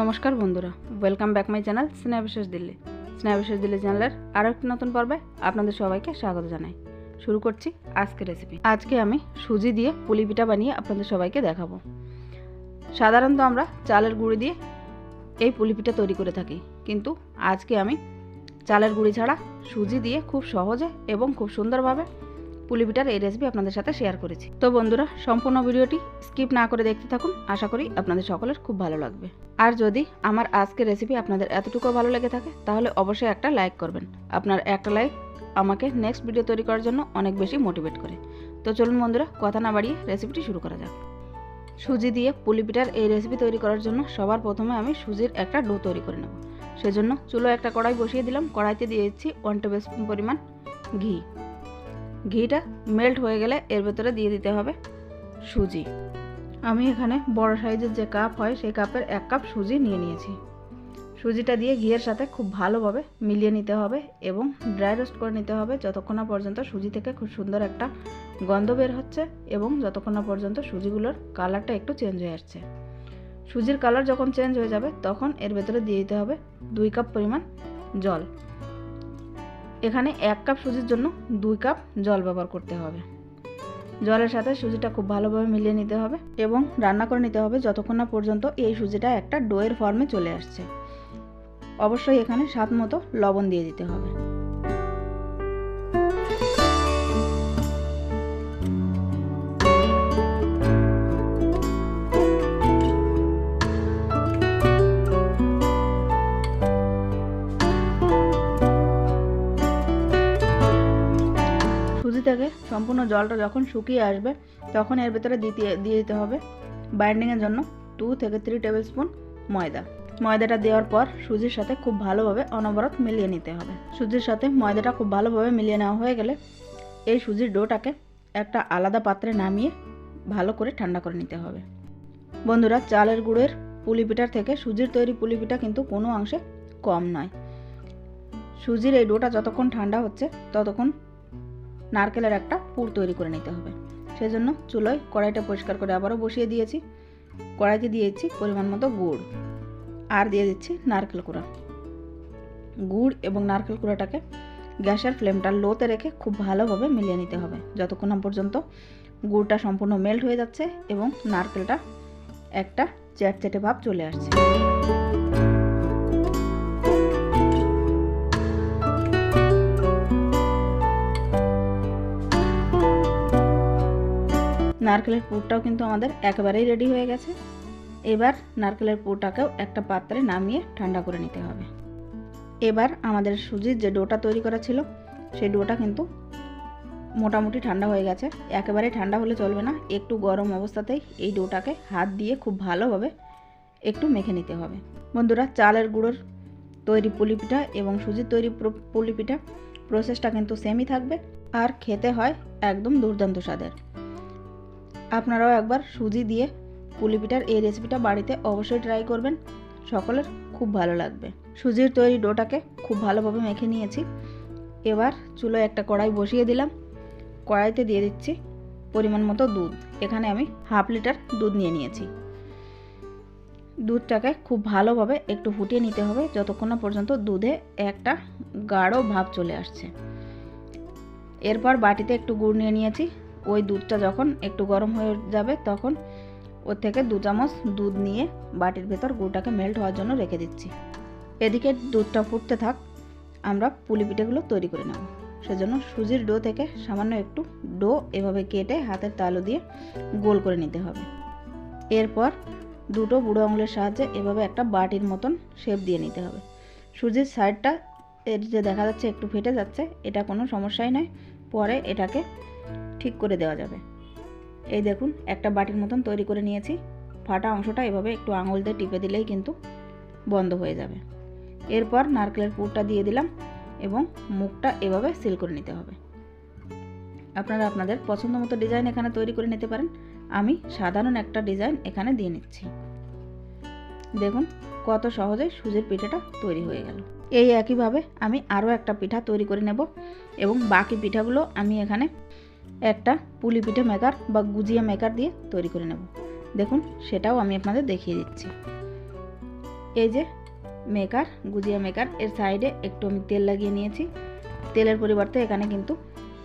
নমস্কার বন্ধুরা welcome back my channel Snehabishesh Delhi. Snehabishesh Delhi চ্যানেলের আরও একটি নতুন পর্বে আপনাদের সবাইকে স্বাগত জানাই। শুরু করছি আজকের রেসিপি আজকে আমি সুজি দিয়ে পুলি পিঠা বানিয়ে আপনাদের সবাইকে দেখাবো। সাধারণত আমরা চালের গুঁড়ি দিয়ে এই পুলি পিঠা তৈরি করে থাকি, কিন্তু আজকে আমি চালের গুঁড়ি ছাড়া সুজি দিয়ে খুব সহজে এবং খুব সুন্দরভাবে পুলি এই রেসিপি আপনাদের সাথে শেয়ার করেছি। তো বন্ধুরা, সম্পূর্ণ ভিডিওটি স্কিপ না করে দেখতে থাকুন। আশা করি আপনাদের সকলের খুব ভালো লাগবে। আর যদি আমার আজকের রেসিপি আপনাদের এতটুকু ভালো লেগে থাকে, তাহলে অবশ্যই একটা লাইক করবেন। আপনার একটা লাইক আমাকে নেক্সট ভিডিও তৈরি করার জন্য অনেক বেশি মোটিভেট করে। তো চলুন বন্ধুরা, কথা না বাড়িয়ে রেসিপিটি শুরু করা যাক। সুজি দিয়ে পুলি পিঠার এই রেসিপি তৈরি করার জন্য সবার প্রথমে আমি সুজির একটা ডো তৈরি করে নেব। সেজন্য চুলো একটা কড়াই বসিয়ে দিলাম। কড়াইতে দিয়ে দিচ্ছি ওয়ান টেবিল স্পুন পরিমাণ ঘি। ঘিটা মেল্ট হয়ে গেলে এর ভেতরে দিয়ে দিতে হবে সুজি। আমি এখানে বড় সাইজের যে কাপ হয়, সেই কাপের এক কাপ সুজি নিয়ে নিয়েছি। সুজিটা দিয়ে ঘিয়ের সাথে খুব ভালোভাবে মিলিয়ে নিতে হবে এবং ড্রাই রোস্ট করে নিতে হবে যতক্ষণ না পর্যন্ত সুজি থেকে খুব সুন্দর একটা গন্ধ বের হচ্ছে এবং যতক্ষণ না পর্যন্ত সুজিগুলোর কালারটা একটু চেঞ্জ হয়ে আসছে। সুজির কালার যখন চেঞ্জ হয়ে যাবে, তখন এর ভেতরে দিয়ে দিতে হবে দুই কাপ পরিমাণ জল। এখানে এক কাপ সুজির জন্য দুই কাপ জল ব্যবহার করতে হবে। জলের সাথে সুজিটা খুব ভালোভাবে মিলিয়ে নিতে হবে এবং রান্না করে নিতে হবে যতক্ষণ না পর্যন্ত এই সুজিটা একটা ডোয়ের ফর্মে চলে আসছে। অবশ্যই এখানে স্বাদ মতো লবণ দিয়ে দিতে হবে। সম্পূর্ণ জলটা যখন শুকিয়ে আসবে, তখন এর ভেতরে দিতে দিয়ে দিতে হবে বাইন্ডিংয়ের জন্য টু থেকে থ্রি টেবিল স্পুন ময়দা। ময়দাটা দেওয়ার পর সুজির সাথে খুব ভালোভাবে অনবরত মিলিয়ে নিতে হবে। সুজির সাথে ময়দাটা খুব ভালোভাবে মিলিয়ে নেওয়া হয়ে গেলে এই সুজির ডোটাকে একটা আলাদা পাত্রে নামিয়ে ভালো করে ঠান্ডা করে নিতে হবে। বন্ধুরা, চালের গুড়ের পুলি পিঠার থেকে সুজির তৈরি পুলি পিঠা কিন্তু কোনো অংশে কম নয়। সুজির এই ডোটা যতক্ষণ ঠান্ডা হচ্ছে, ততক্ষণ নারকেলের একটা পুর তৈরি করে নিতে হবে। সেই জন্য চুলোয় কড়াইটা পরিষ্কার করে আবারও বসিয়ে দিয়েছি। কড়াইতে দিয়েছি পরিমাণ মতো গুড়। আর দিয়ে দিচ্ছি নারকেল কুড়া। গুড় এবং নারকেল কুড়াটাকে গ্যাসের ফ্লেমটা লোতে রেখে খুব ভালোভাবে মিলিয়ে নিতে হবে। যতক্ষণ না পর্যন্ত গুড়টা সম্পূর্ণ মেল্ট হয়ে যাচ্ছে এবং নারকেলটা একটা চ্যাটচ্যাটে ভাব চলে আসছে। নারকেলের পুরটাও কিন্তু আমাদের একেবারেই রেডি হয়ে গেছে। এবার নারকেলের পুরটাকেও একটা পাত্রে নামিয়ে ঠান্ডা করে নিতে হবে। এবার আমাদের সুজির যে ডোটা তৈরি করা ছিল, সেই ডোটা কিন্তু মোটামুটি ঠান্ডা হয়ে গেছে। একেবারে ঠান্ডা হলে চলবে না, একটু গরম অবস্থাতেই এই ডোটাকে হাত দিয়ে খুব ভালোভাবে একটু মেখে নিতে হবে। বন্ধুরা, চালের গুঁড়োর তৈরি পুলি পিঠা এবং সুজির তৈরি পুলি পিঠা প্রসেসটা কিন্তু সেমই থাকবে। আর খেতে হয় একদম দুর্দান্ত স্বাদের। আপনারাও একবার সুজি দিয়ে পুলি পিঠার এই রেসিপিটা বাড়িতে অবশ্যই ট্রাই করবেন। সকলের খুব ভালো লাগবে। সুজির তৈরি ডোটাকে খুব ভালোভাবে মেখে নিয়েছি। এবার চুলোয় একটা কড়াই বসিয়ে দিলাম। কড়াইতে দিয়ে দিচ্ছি পরিমাণ মতো দুধ। এখানে আমি হাফ লিটার দুধ নিয়ে নিয়েছি। দুধটাকে খুব ভালোভাবে একটু ফুটিয়ে নিতে হবে যতক্ষণ না পর্যন্ত দুধে একটা গাঢ় ভাব চলে আসছে। এরপর বাটিতে একটু গুড় নিয়ে নিয়েছি। ওই দুধটা যখন একটু গরম হয়ে যাবে, তখন ওর থেকে দু চামচ দুধ নিয়ে বাটির ভেতর গুড়টাকে মেল্ট হওয়ার জন্য রেখে দিচ্ছি। এদিকে দুধটা ফুটতে থাক, আমরা পুলি পিঠেগুলো তৈরি করে নেব। সেজন্য সুজির ডো থেকে সামান্য একটু ডো এভাবে কেটে হাতের তালু দিয়ে গোল করে নিতে হবে। এরপর দুটো বুড়ো আঙুলের সাহায্যে এভাবে একটা বাটির মতন শেপ দিয়ে নিতে হবে। সুজির সাইডটা এর যে দেখা যাচ্ছে একটু ফেটে যাচ্ছে, এটা কোনো সমস্যাই নয়। পরে এটাকে ঠিক করে দেওয়া যাবে। এই দেখুন, একটা বাটির মতন তৈরি করে নিয়েছি। ফাটা অংশটা এভাবে একটু আঙুল দিয়ে টিপে দিলেই কিন্তু বন্ধ হয়ে যাবে। এরপর নারকেলের পুরটা দিয়ে দিলাম এবং মুখটা এভাবে সিল করে নিতে হবে। আপনারা আপনাদের পছন্দ মতো ডিজাইন এখানে তৈরি করে নিতে পারেন। আমি সাধারণ একটা ডিজাইন এখানে দিয়ে নিচ্ছি। দেখুন, কত সহজে সুজির পিঠাটা তৈরি হয়ে গেল। এই একইভাবে আমি আরও একটা পিঠা তৈরি করে নেব এবং বাকি পিঠাগুলো আমি এখানে একটা পুলি পিঠে মেকার বা গুজিয়া মেকার দিয়ে তৈরি করে নেব। দেখুন, সেটাও আমি আপনাদের দেখিয়ে দিচ্ছি। এই যে মেকার গুজিয়া মেকার এর সাইডে একটু আমি তেল লাগিয়ে নিয়েছি। তেলের পরিবর্তে এখানে কিন্তু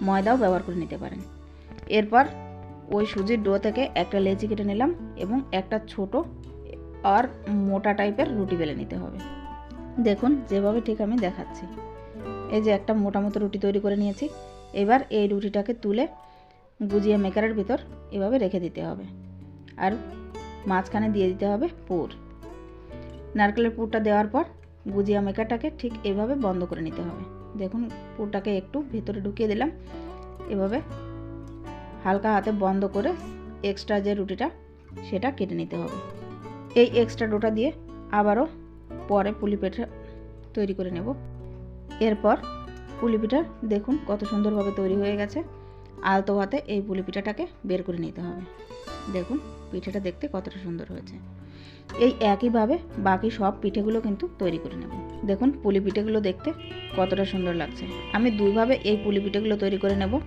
ময়দাও ব্যবহার করে নিতে পারেন। এরপর ওই সুজির ডো থেকে একটা লেচি কেটে নিলাম এবং একটা ছোট আর মোটা টাইপের রুটি বেলে নিতে হবে। দেখুন, যেভাবে ঠিক আমি দেখাচ্ছি। এই যে একটা মোটা মতো রুটি তৈরি করে নিয়েছি। এবার এই রুটিটাকে তুলে গুজিয়া মেকারের ভিতর এভাবে রেখে দিতে হবে। আর মাঝখানে দিয়ে দিতে হবে পুর। নারকেলের পুরটা দেওয়ার পর গুজিয়া মেকারটাকে ঠিক এভাবে বন্ধ করে নিতে হবে। দেখুন, পুরটাকে একটু ভেতরে ঢুকিয়ে দিলাম। এভাবে হালকা হাতে বন্ধ করে এক্সট্রা যে রুটিটা, সেটা কেটে নিতে হবে। এই এক্সট্রা ডোটা দিয়ে আবারও পরে পুলি পিঠা তৈরি করে নেব। এরপর পুলি পিঠা দেখুন কত সুন্দরভাবে তৈরি হয়ে গেছে। আলতো হাতে এই পুলি পিঠাটাকে বের করে নিতে হবে। দেখুন, পিঠেটা দেখতে কতটা সুন্দর হয়েছে। এই একইভাবে বাকি সব পিঠেগুলো কিন্তু তৈরি করে নেব। দেখুন, পুলি পিঠেগুলো দেখতে কতটা সুন্দর লাগছে। আমি দুইভাবে এই পুলি পিঠেগুলো তৈরি করে নেব।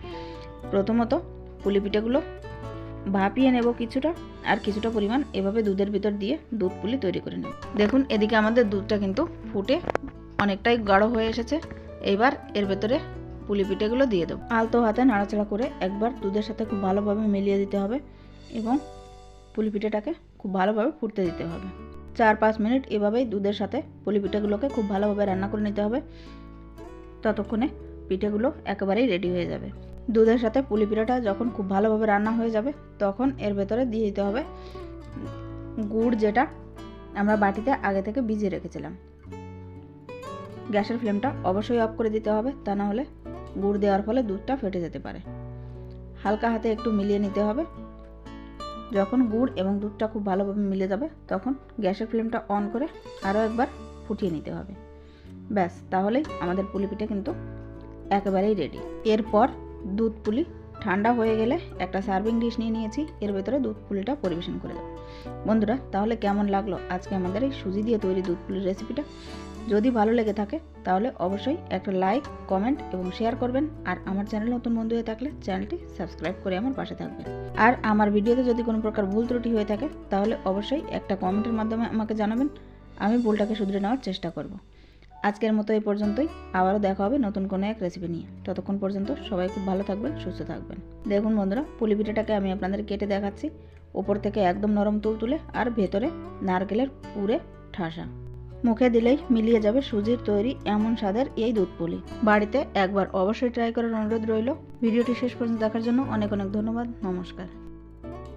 প্রথমত পুলি পিঠেগুলো ভাপিয়ে নেব কিছুটা আর কিছুটা পরিমাণ এভাবে দুধের ভিতর দিয়ে দুধ পুলি তৈরি করে নেব। দেখুন, এদিকে আমাদের দুধটা কিন্তু ফুটে অনেকটাই গাঢ় হয়ে এসেছে। এবার এর ভেতরে পুলি পিঠেগুলো দিয়ে দেবো। আলতো হাতে নাড়াচাড়া করে একবার দুধের সাথে খুব ভালোভাবে মিলিয়ে দিতে হবে এবং পুলি পিঠেটাকে খুব ভালোভাবে ফুটতে দিতে হবে। চার পাঁচ মিনিট এভাবেই দুধের সাথে পুলি পিঠেগুলোকে খুব ভালোভাবে রান্না করে নিতে হবে। ততক্ষণে পিঠেগুলো একেবারেই রেডি হয়ে যাবে। দুধের সাথে পুলি পিঠাটা যখন খুব ভালোভাবে রান্না হয়ে যাবে, তখন এর ভেতরে দিয়ে দিতে হবে গুড় যেটা আমরা বাটিতে আগে থেকে ভিজিয়ে রেখেছিলাম। গ্যাসের ফ্লেমটা অবশ্যই অফ করে দিতে হবে, তা না হলে গুড় দেওয়ার ফলে দুধটা ফেটে যেতে পারে। হালকা হাতে একটু মিলিয়ে নিতে হবে। যখন গুড় এবং দুধটা খুব ভালোভাবে মিলে যাবে, তখন গ্যাসের ফ্লেমটা অন করে আরও একবার ফুটিয়ে নিতে হবে। ব্যাস, তাহলেই আমাদের পুলি পিঠে কিন্তু একেবারেই রেডি এরপর দুধ পুলি ঠান্ডা হয়ে গেলে একটা সার্ভিং ডিশ নিয়ে নিয়েছি, এর ভেতরে দুধ পুলিটা পরিবেশন করে দেবো। বন্ধুরা, তাহলে কেমন লাগল আজকে আমাদের এই সুজি দিয়ে তৈরি দুধ পুলির রেসিপিটা? যদি ভালো লেগে থাকে, তাহলে অবশ্যই একটা লাইক, কমেন্ট এবং শেয়ার করবেন। আর আমার চ্যানেল নতুন বন্ধু হয়ে থাকলে চ্যানেলটি সাবস্ক্রাইব করে আমার পাশে থাকবেন। আর আমার ভিডিওতে যদি কোনো প্রকার ভুল ত্রুটি হয়ে থাকে, তাহলে অবশ্যই একটা কমেন্টের মাধ্যমে আমাকে জানাবেন। আমি ভুলটাকে শুধরে নেওয়ার চেষ্টা করব। আজকের মতো এই পর্যন্তই। আবারও দেখা হবে নতুন কোনো এক রেসিপি নিয়ে। ততক্ষণ পর্যন্ত সবাই খুব ভালো থাকবেন, সুস্থ থাকবেন। দেখুন বন্ধুরা, পুলি পিঠাটাকে আমি আপনাদের কেটে দেখাচ্ছি। ওপর থেকে একদম নরম তুল তুলে আর ভেতরে নারকেলের পুরে ঠাসা। মুখে দিলেই মিলিয়ে যাবে সুজির তৈরি এমন স্বাদের এই দুধ পুলি। বাড়িতে একবার অবশ্যই ট্রাই করার অনুরোধ রইল। ভিডিওটি শেষ পর্যন্ত দেখার জন্য অনেক অনেক ধন্যবাদ। নমস্কার।